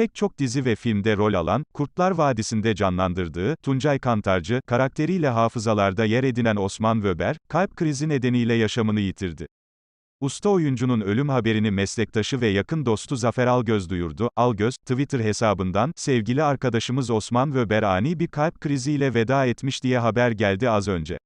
pek çok dizi ve filmde rol alan, Kurtlar Vadisi'nde canlandırdığı, Tuncay Kantarcı, karakteriyle hafızalarda yer edinen Osman Wöber, kalp krizi nedeniyle yaşamını yitirdi. Usta oyuncunun ölüm haberini meslektaşı ve yakın dostu Zafer Algöz duyurdu. Algöz, Twitter hesabından, sevgili arkadaşımız Osman Wöber ani bir kalp kriziyle veda etmiş diye haber geldi az önce.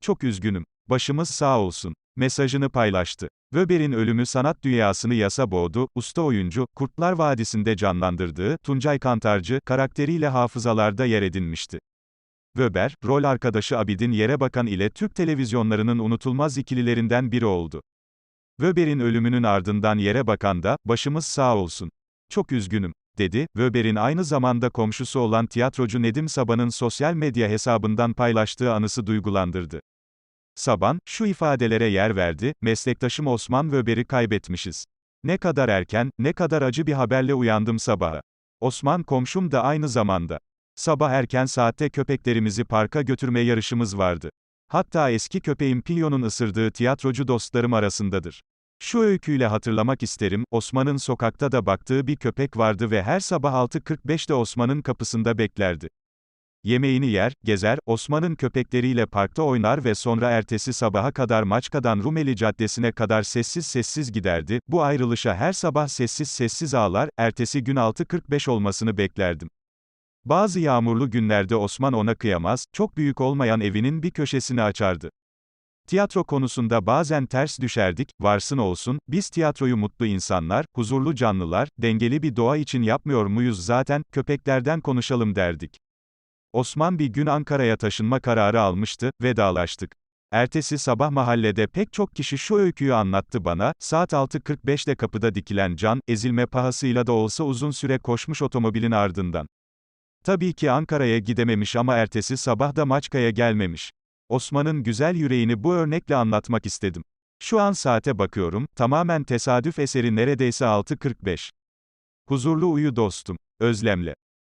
Çok üzgünüm. Başımız sağ olsun. Mesajını paylaştı. Wöber'in ölümü sanat dünyasını yasa boğdu, usta oyuncu, Kurtlar Vadisi'nde canlandırdığı, Tuncay Kantarcı, karakteriyle hafızalarda yer edinmişti. Wöber, rol arkadaşı Abidin Yerebakan ile Türk televizyonlarının unutulmaz ikililerinden biri oldu. Wöber'in ölümünün ardından Yerebakan da, başımız sağ olsun. Çok üzgünüm, dedi, Wöber'in aynı zamanda komşusu olan tiyatrocu Nedim Saban'ın sosyal medya hesabından paylaştığı anısı duygulandırdı. Saban, şu ifadelere yer verdi, meslektaşım Osman Wöber'i kaybetmişiz. Ne kadar erken, ne kadar acı bir haberle uyandım sabaha. Osman komşum da aynı zamanda. Sabah erken saatte köpeklerimizi parka götürme yarışımız vardı. Hatta eski köpeğim Piyon'un ısırdığı tiyatrocu dostlarım arasındadır. Şu öyküyle hatırlamak isterim, Osman'ın sokakta da baktığı bir köpek vardı ve her sabah 6.45'te Osman'ın kapısında beklerdi. Yemeğini yer, gezer, Osman'ın köpekleriyle parkta oynar ve sonra ertesi sabaha kadar Maçka'dan Rumeli Caddesi'ne kadar sessiz sessiz giderdi, bu ayrılışa her sabah sessiz sessiz ağlar, ertesi gün 6.45 olmasını beklerdim. Bazı yağmurlu günlerde Osman ona kıyamaz, çok büyük olmayan evinin bir köşesini açardı. Tiyatro konusunda bazen ters düşerdik, varsın olsun, biz tiyatroyu mutlu insanlar, huzurlu canlılar, dengeli bir doğa için yapmıyor muyuz zaten, köpeklerden konuşalım derdik. Osman bir gün Ankara'ya taşınma kararı almıştı, vedalaştık. Ertesi sabah mahallede pek çok kişi şu öyküyü anlattı bana, saat 6.45'te kapıda dikilen can, ezilme pahasıyla da olsa uzun süre koşmuş otomobilin ardından. Tabii ki Ankara'ya gidememiş ama ertesi sabah da Maçka'ya gelmemiş. Osman'ın güzel yüreğini bu örnekle anlatmak istedim. Şu an saate bakıyorum, tamamen tesadüf eseri neredeyse 6.45. Huzurlu uyu dostum. Özlemle.